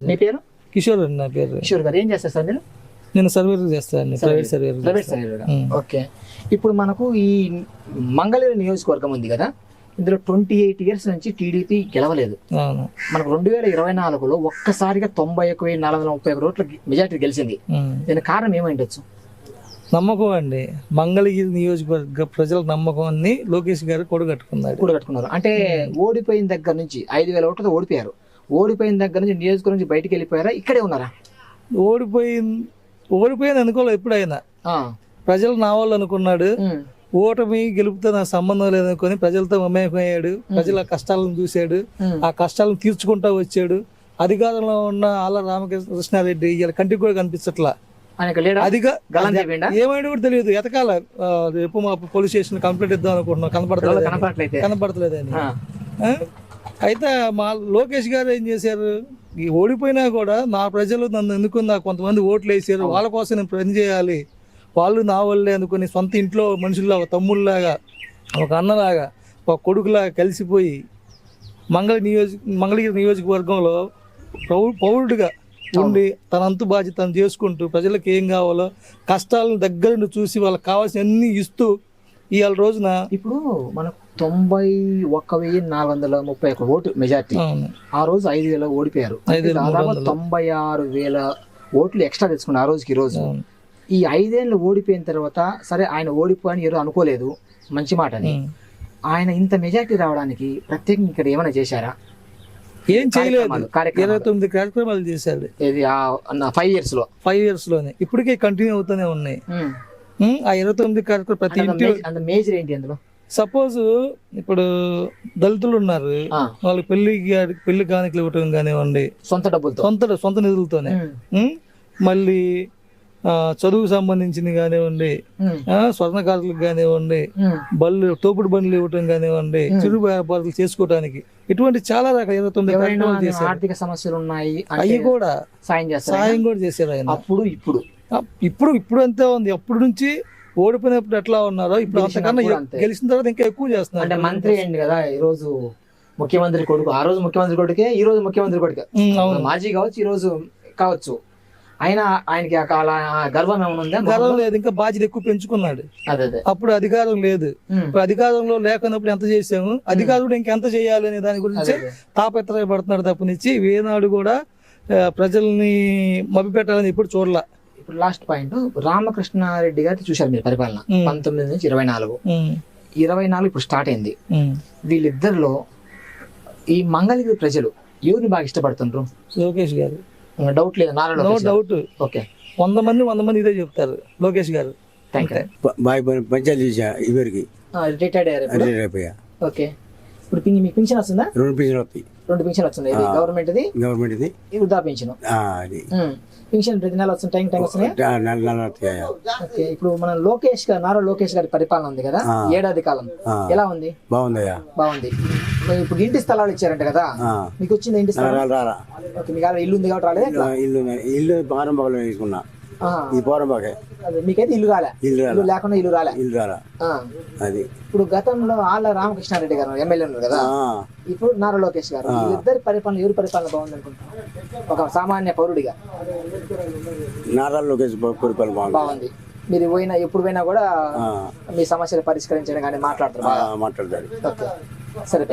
మీ పేరు? కిషోర్ అండి నా పేరు. కిషోర్ గారు. ఏం చేస్తారు సార్ మీరు? నేను సర్వేర్ చేస్తాను. Private surveyor private um. Okay. ఇప్పుడు మనకు ఈ మంగళగిరి నియోజకవర్గం ఉంది కదా? ఇందులో ట్వంటీ ఎయిట్ ఇయర్స్ నుంచి టీడీపీ గెలవలేదు. మనకు రెండు వేల ఇరవై నాలుగులో ఒక్కసారిగా తొంభై ఒక వెయ్యి నాలుగు వందల ముప్పై ఒక రోడ్ల మెజార్టీ గెలిచింది. దీనికి కారణం ఏమై ఉండొచ్చు నమ్మకం అండి. మంగళగిరి నియోజకవర్గ ప్రజల నమ్మకాన్ని లోకేష్ గారు కొడగట్టుకున్నాడు. కూడా కట్టుకున్నారు అంటే ఓడిపోయిన దగ్గర నుంచి ఐదు వేల ఓట్లతో ఓడిపోయారు. ఓడిపోయిన దగ్గర నుంచి నియోజకవర్గం నుంచి బయటికి వెళ్ళిపోయారా? ఇక్కడే ఉన్నారా? ఓడిపోయింది ఓడిపోయింది అనుకోలేదు ఎప్పుడైనా. ప్రజలు నా వాళ్ళు అనుకున్నాడు. ఓటమి గెలుపుతో నాకు సంబంధం లేదనుకొని ప్రజలతో మమేకమయ్యాడు. ప్రజల కష్టాలను చూశాడు. ఆ కష్టాలను తీర్చుకుంటా వచ్చాడు. అధికారంలో ఉన్న ఆళ్ళ రామకృష్ణారెడ్డి ఇలా కంటికి కూడా కనిపించట్లా. ఏమైనా కూడా తెలియదు. ఎతకాల రేపు మా పోలీస్ స్టేషన్ కంప్లైంట్ ఇద్దాం అనుకుంటున్నాం. కనపడతలేదని. ఆ. ఆ? అయితే మా లోకేష్ గారు ఏం చేశారు? ఈ ఓడిపోయినా కూడా నా ప్రజలు నన్ను ఎన్నుకుని నాకు కొంతమంది ఓట్లు వేసారు వాళ్ళ కోసం నేను పని చేయాలి. వాళ్ళు నా వాళ్ళే అనుకుని సొంత ఇంట్లో మనుషుల్లాగా తమ్ముళ్ళలాగా ఒక అన్నలాగా ఒక కొడుకులాగా కలిసిపోయి మంగళ నియోజక మంగళగిరి నియోజకవర్గంలో పౌ పౌరుడిగా ఉండి తన అంతు బాధ్యత తను చేసుకుంటూ ప్రజలకు ఏం కావాలో కష్టాలను దగ్గర నుండి చూసి వాళ్ళకి కావాల్సిన అన్ని ఇస్తూ ఇవాళ రోజున ఇప్పుడు మనకు తొంభై ఒక్క వెయ్యి నాలుగు వందల ముప్పై ఒక్క ఓటు మెజార్టీ. ఆ రోజు ఐదు వేల ఓడిపోయారు. దాదాపు. తొంభై ఆరు వేల ఓట్లు ఎక్స్ట్రా తెచ్చుకున్నారు ఆ రోజుకి ఈ రోజు. ఈ ఐదేళ్ళు ఓడిపోయిన తర్వాత సరే ఆయన ఓడిపోయి ఎవరు అనుకోలేదు. మంచి మాట అని. ఆయన ఇంత మెజార్టీ రావడానికి ప్రత్యేకంగా ఇక్కడ ఏమైనా చేశారా? ఏం చేయలేదు. ఇరవై తొమ్మిది కార్యక్రమాలు చేశాడు. ఇది ఫైవ్ ఇయర్స్లో? ఫైవ్ ఇయర్స్లోనే. ఇప్పటికే కంటిన్యూ అవుతూనే ఉన్నాయి. ఆ ఇరవై తొమ్మిది కార్యక్రమం ప్రతి ఇంటి మేజర్ ఏంటి అందులో? సపోజ్ ఇప్పుడు దళితులు ఉన్నారు వాళ్ళకి పెళ్ళి పెళ్ళి కానికలు ఇవ్వటం కానివ్వండి. సొంత డబ్బులతో. సొంత సొంత నిధులతోనే. మళ్ళీ చదువుకు సంబంధించింది కానివ్వండి. ఆ, స్వర్ణకారులకు కానివ్వండి. బళ్ళు తోపుడు బండ్లు ఇవ్వటం కానివ్వండి. చిరు వ్యాపారాలు చేసుకోవడానికి ఇటువంటి చాలా రకాల ఇరవై తొమ్మిది ఆర్థిక సమస్యలు ఉన్నాయి అవి కూడా సాయం చేస్తారు. సాయం కూడా చేశారు ఆయన. అప్పుడు ఇప్పుడు. ఇప్పుడు ఇప్పుడు అంతే ఉంది. అప్పుడు నుంచి ఓడిపోయినప్పుడు ఎట్లా ఉన్నారో ఇప్పుడు అంతకన్నా. గెలిచిన తర్వాత ఇంకా ఎక్కువ అంటే చేస్తున్నారు మంత్రి అయింది కదా ఈ రోజు ముఖ్యమంత్రి కొడుకు. ఆ రోజు ముఖ్యమంత్రి కొడుకే ఈ రోజు ముఖ్యమంత్రి కొడుకే. మాజీ కావచ్చు ఈ రోజు కావచ్చు. అయినా ఆయనకి ఆ గర్వం ఏమైనా ఉందా? గర్వం లేదు ఇంకా బాధ్యత ఎక్కువ పెంచుకున్నాడు. అదే అప్పుడు అధికారం లేదు. ఇప్పుడు అధికారంలో లేకున్నప్పుడు ఎంత చేసాము అధికారుడు ఇంకెంత చేయాలి అనే దాని గురించి. తాపత్రయపడుతున్నాడు తప్పనిచ్చి వేనాడు కూడా ప్రజల్ని మభ్యపెట్టాలని ఇప్పుడు చూడలా. ఇప్పుడు లాస్ట్ పాయింట్ రామకృష్ణారెడ్డి గారి చూశారు మీరు పరిపాలన. పంతొమ్మిది నుంచి ఇరవై నాలుగు. ఇరవై నాలుగు ఇప్పుడు స్టార్ట్ అయింది. వీళ్ళిద్దరిలో ఈ మంగళగిరి ప్రజలు ఎవరిని బాగా ఇష్టపడుతుండ్రు? లోకేష్ గారు. డౌట్ లేదు? నారా నో లోకేష్ గారు. డౌట్ ఓకే వంద మంది వంద మంది ఇదే చెప్తారు. లోకేష్ గారు. థ్యాంక్ యూ పంచాయతీ చేసా ఇవరికి రిటైర్డ్ అయ్యారు అదే రేపయ్యా ఓకే ఇప్పుడు పిన్- మీకు పింఛన్ వస్తుందా? రెండు పింఛన్ వస్తాయి. రెండు పింఛన్ వస్తుంది ఇది గవర్నమెంట్ ఇది గవర్నమెంట్ ఇది ఇది వృద్ధా పింఛన్ పింఛన్ ప్రతి నెల వస్తుంది టైం టైం వస్తున్నాయి ఓకే ఇప్పుడు మన లోకేష్ గారు నారా లోకేష్ గారి పరిపాలన ఉంది కదా. ఏడాది కాలం. ఎలా ఉంది? బాగుందయ్యా బాగుంది. ఇప్పుడు- ఇంటి స్థలాలు ఇచ్చారంట కదా. మీకు వచ్చింది ఇంటి స్థలం రారా రారా. ఓకే మీకు ఇల్లు ఉంది కాబట్టి రాలేదు? ఇల్లు ఇల్లు పారంబాగలో తీసుకున్నా ఆ, ఈ పోరంబాగే అదే మీకైతే ఇల్లు రాలే. ఇల్లు లేకుండా ఇల్లు రాలే. ఇల్లు ఆ, అది. ఇప్పుడు గతంలో ఆళ్ళ రామకృష్ణారెడ్డి గారు ఎమ్మెల్యే ఉన్నారు కదా? ఇప్పుడు నారా లోకేష్ గారు వీళ్ళిద్దరి పరిపాలన ఎవరి పరిపాలన బాగుంది అనుకుంటున్నారు ఒక సామాన్య పౌరుడిగా. నారా లోకేష్ పరిపాలన బాగుంది. మీరు పోయినా ఎప్పుడు పోయినా కూడా మీ సమస్యలు పరిష్కరించడం కానీ మాట్లాడతారు ఓకే. సరే